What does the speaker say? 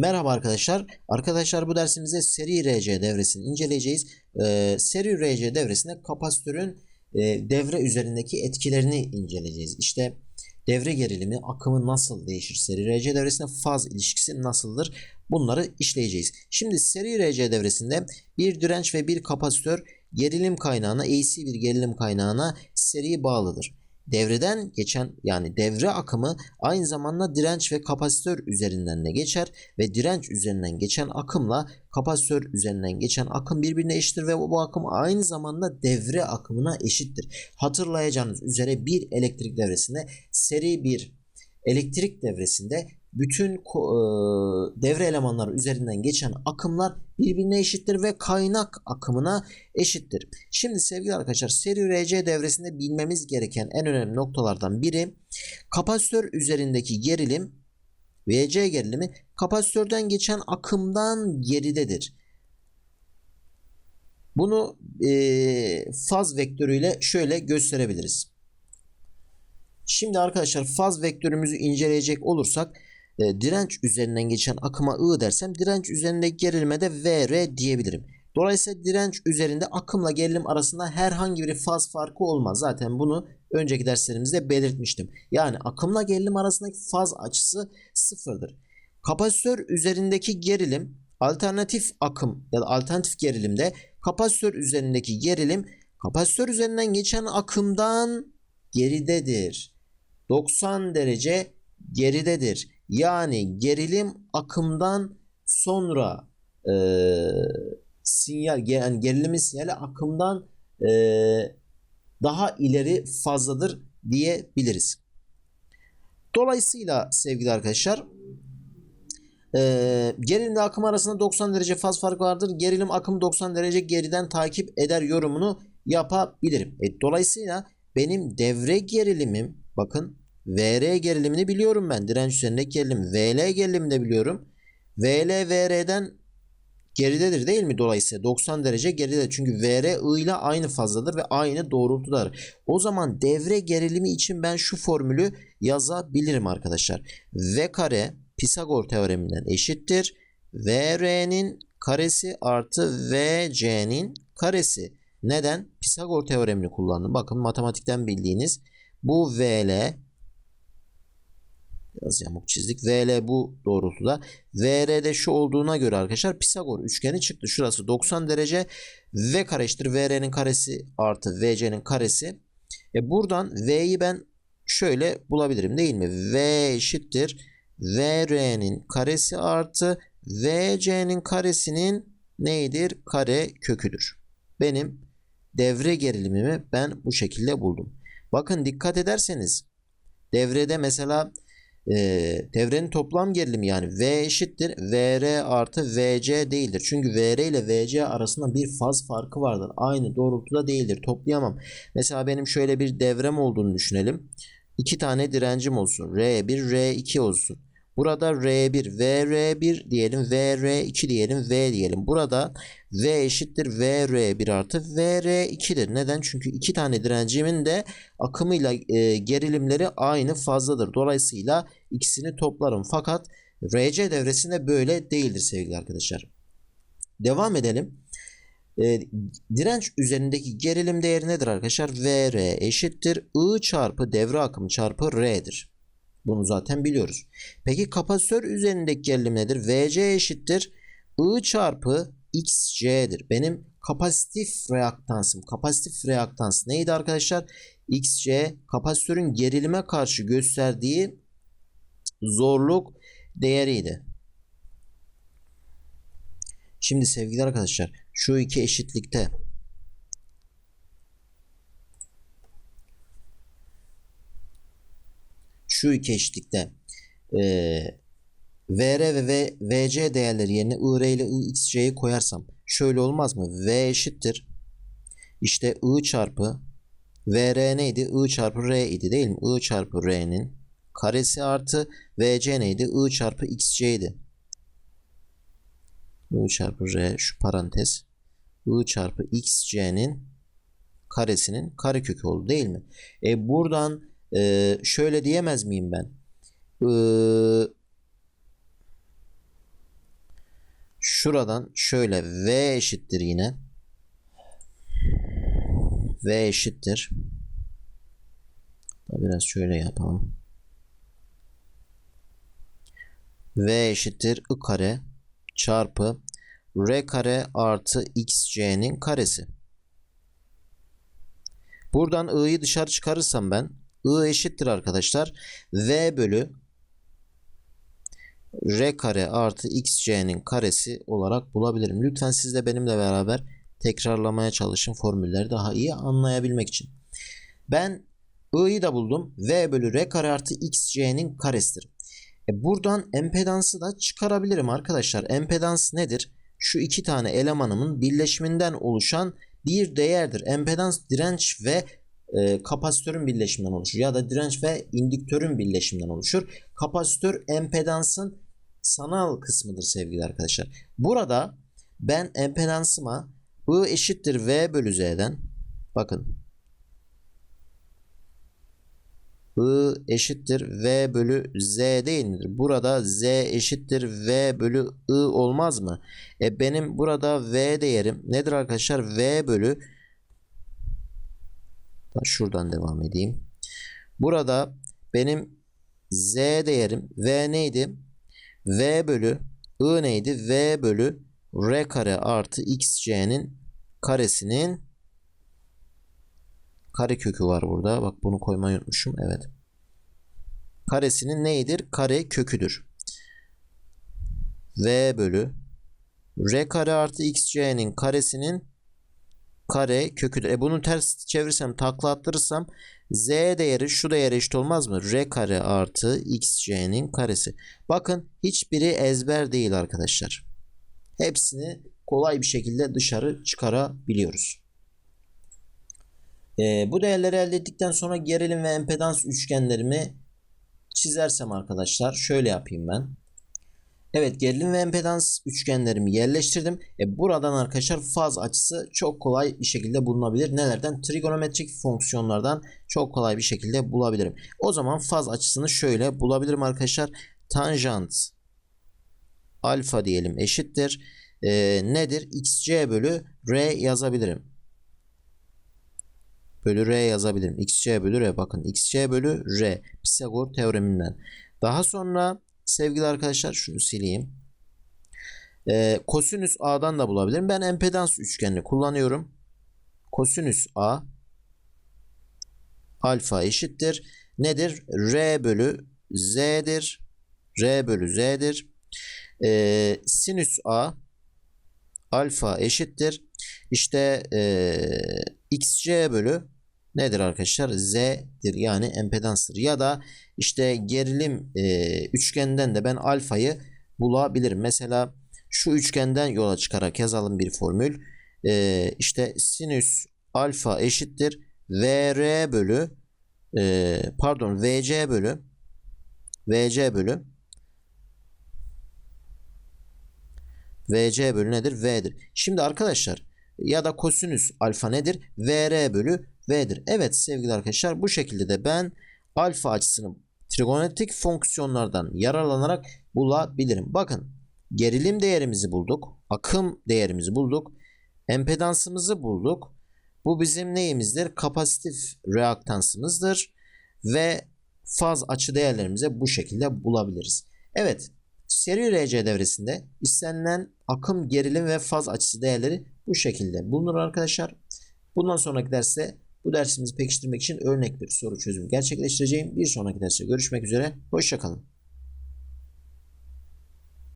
Merhaba arkadaşlar. Arkadaşlar bu dersimizde seri RC devresini inceleyeceğiz. Ee, seri RC devresinde kapasitörün e, devre üzerindeki etkilerini inceleyeceğiz. İşte devre gerilimi, akımı nasıl değişir? Seri RC devresinde faz ilişkisi nasıldır? Bunları işleyeceğiz. Şimdi seri RC devresinde bir direnç ve bir kapasitör gerilim kaynağına, AC bir gerilim kaynağına seri bağlıdır. Devreden geçen yani devre akımı aynı zamanda direnç ve kapasitör üzerinden de geçer ve direnç üzerinden geçen akımla kapasitör üzerinden geçen akım birbirine eşittir ve bu akım aynı zamanda devre akımına eşittir. Hatırlayacağınız üzere bir elektrik devresinde seri bir elektrik devresinde bütün e, devre elemanları üzerinden geçen akımlar birbirine eşittir ve kaynak akımına eşittir. Şimdi sevgili arkadaşlar seri RC devresinde bilmemiz gereken en önemli noktalardan biri kapasitör üzerindeki gerilim VC gerilimi kapasitörden geçen akımdan geridedir. Bunu e, faz vektörüyle şöyle gösterebiliriz. Şimdi arkadaşlar faz vektörümüzü inceleyecek olursak e, direnç üzerinden geçen akıma I dersem direnç üzerindeki gerilime de VR diyebilirim. Dolayısıyla direnç üzerinde akımla gerilim arasında herhangi bir faz farkı olmaz. Zaten bunu önceki derslerimizde belirtmiştim. Yani akımla gerilim arasındaki faz açısı sıfırdır. Kapasitör üzerindeki gerilim alternatif akım ya da alternatif gerilimde kapasitör üzerindeki gerilim kapasitör üzerinden geçen akımdan geridedir. 90 derece geridedir. Yani gerilim akımdan sonra e, sinyal yani gerilimin sinyali akımdan e, daha ileri fazladır diyebiliriz. Dolayısıyla sevgili arkadaşlar e, gerilimle akım arasında 90 derece faz farkı vardır. Gerilim akım 90 derece geriden takip eder yorumunu yapabilirim. E, dolayısıyla benim devre gerilimim bakın VR gerilimini biliyorum ben. Direnç üzerindeki gerilim. VL gerilimini de biliyorum. VL VR'den geridedir değil mi? Dolayısıyla 90 derece geride. Çünkü VR I ile aynı fazladır ve aynı doğrultudadır. O zaman devre gerilimi için ben şu formülü yazabilirim arkadaşlar. V kare Pisagor teoreminden eşittir. VR'nin karesi artı VC'nin karesi. Neden? Pisagor teoremini kullandım. Bakın matematikten bildiğiniz bu VL Biraz yamuk çizdik. VL bu doğrultuda. VR'de şu olduğuna göre arkadaşlar Pisagor üçgeni çıktı. Şurası 90 derece. V kare eşittir VR'nin karesi artı VC'nin karesi. E buradan V'yi ben şöyle bulabilirim değil mi? V eşittir VR'nin karesi artı VC'nin karesinin neydir? Kare köküdür. Benim devre gerilimimi ben bu şekilde buldum. Bakın dikkat ederseniz devrede mesela e, devrenin toplam gerilimi yani V eşittir VR artı VC değildir. Çünkü VR ile VC arasında bir faz farkı vardır. Aynı doğrultuda değildir. Toplayamam. Mesela benim şöyle bir devrem olduğunu düşünelim. İki tane direncim olsun. R1, R2 olsun. Burada R1, VR1 diyelim, VR2 diyelim, V diyelim. Burada V eşittir VR1 artı VR2'dir. Neden? Çünkü iki tane direncimin de akımıyla e, gerilimleri aynı fazladır. Dolayısıyla ikisini toplarım. Fakat RC devresinde böyle değildir sevgili arkadaşlar. Devam edelim. E, direnç üzerindeki gerilim değeri nedir arkadaşlar? VR eşittir I çarpı devre akımı çarpı R'dir. Bunu zaten biliyoruz. Peki kapasitör üzerindeki gerilim nedir? VC eşittir I çarpı XC'dir. Benim kapasitif reaktansım. Kapasitif reaktans neydi arkadaşlar? XC kapasitörün gerilime karşı gösterdiği zorluk değeriydi. Şimdi sevgili arkadaşlar şu iki eşitlikte şu iki eşitlikte e, VR ve v, VC değerleri yerine IR ile IXC'yi koyarsam şöyle olmaz mı? V eşittir. İşte I çarpı VR neydi? I çarpı R idi değil mi? I çarpı R'nin karesi artı VC neydi? I çarpı XC idi. I çarpı R şu parantez. I çarpı XC'nin karesinin karekökü oldu değil mi? E buradan e, şöyle diyemez miyim ben? Ee, Şuradan şöyle V eşittir yine. V eşittir. Biraz şöyle yapalım. V eşittir I kare çarpı R kare artı XC'nin karesi. Buradan I'yi dışarı çıkarırsam ben I eşittir arkadaşlar. V bölü R kare artı XC'nin karesi olarak bulabilirim. Lütfen siz de benimle beraber tekrarlamaya çalışın formülleri daha iyi anlayabilmek için. Ben I'yi da buldum. V bölü R kare artı XC'nin karesidir. E buradan empedansı da çıkarabilirim arkadaşlar. Empedans nedir? Şu iki tane elemanımın birleşiminden oluşan bir değerdir. Empedans direnç ve e, kapasitörün birleşiminden oluşur. Ya da direnç ve indüktörün birleşiminden oluşur. Kapasitör empedansın sanal kısmıdır sevgili arkadaşlar. Burada ben empedansıma I eşittir V bölü Z'den bakın I eşittir V bölü Z değil? Burada Z eşittir V bölü I olmaz mı? E benim burada V değerim nedir arkadaşlar? V bölü şuradan devam edeyim. Burada benim Z değerim V neydi? V bölü I neydi? V bölü R kare artı XC'nin karesinin kare kökü var burada. Bak bunu koymayı unutmuşum. Evet. Karesinin neydir? Kare köküdür. V bölü R kare artı XC'nin karesinin kare köküdür. E bunu ters çevirsem takla attırırsam Z değeri şu değere eşit olmaz mı? R kare artı XC'nin karesi. Bakın hiçbiri ezber değil arkadaşlar. Hepsini kolay bir şekilde dışarı çıkarabiliyoruz. Ee, bu değerleri elde ettikten sonra gerilim ve empedans üçgenlerimi çizersem arkadaşlar şöyle yapayım ben. Evet gerilim ve empedans üçgenlerimi yerleştirdim. E, buradan arkadaşlar faz açısı çok kolay bir şekilde bulunabilir. Nelerden? Trigonometrik fonksiyonlardan çok kolay bir şekilde bulabilirim. O zaman faz açısını şöyle bulabilirim arkadaşlar. Tanjant alfa diyelim eşittir. E, nedir? xc bölü r yazabilirim bölü r yazabilirim. xc bölü r bakın xc bölü r Pisagor teoreminden. Daha sonra sevgili arkadaşlar şunu sileyim. Ee, kosinüs a'dan da bulabilirim. Ben empedans üçgenini kullanıyorum. Kosinüs a alfa eşittir. Nedir? r bölü z'dir. r bölü z'dir. Ee, sinüs a alfa eşittir. İşte ee, xc bölü nedir arkadaşlar? Z'dir yani empedanstır. Ya da işte gerilim e, üçgenden de ben alfayı bulabilirim. Mesela şu üçgenden yola çıkarak yazalım bir formül. E, işte sinüs alfa eşittir VR bölü e, pardon VC bölü VC bölü VC bölü nedir? V'dir. Şimdi arkadaşlar ya da kosinüs alfa nedir? VR bölü V'dir. Evet sevgili arkadaşlar bu şekilde de ben alfa açısını trigonometrik fonksiyonlardan yararlanarak bulabilirim. Bakın gerilim değerimizi bulduk. Akım değerimizi bulduk. Empedansımızı bulduk. Bu bizim neyimizdir? Kapasitif reaktansımızdır. Ve faz açı değerlerimizi bu şekilde bulabiliriz. Evet seri RC devresinde istenilen akım, gerilim ve faz açısı değerleri bu şekilde bulunur arkadaşlar. Bundan sonraki derste bu dersimizi pekiştirmek için örnek bir soru çözümü gerçekleştireceğim. Bir sonraki derste görüşmek üzere. Hoşçakalın.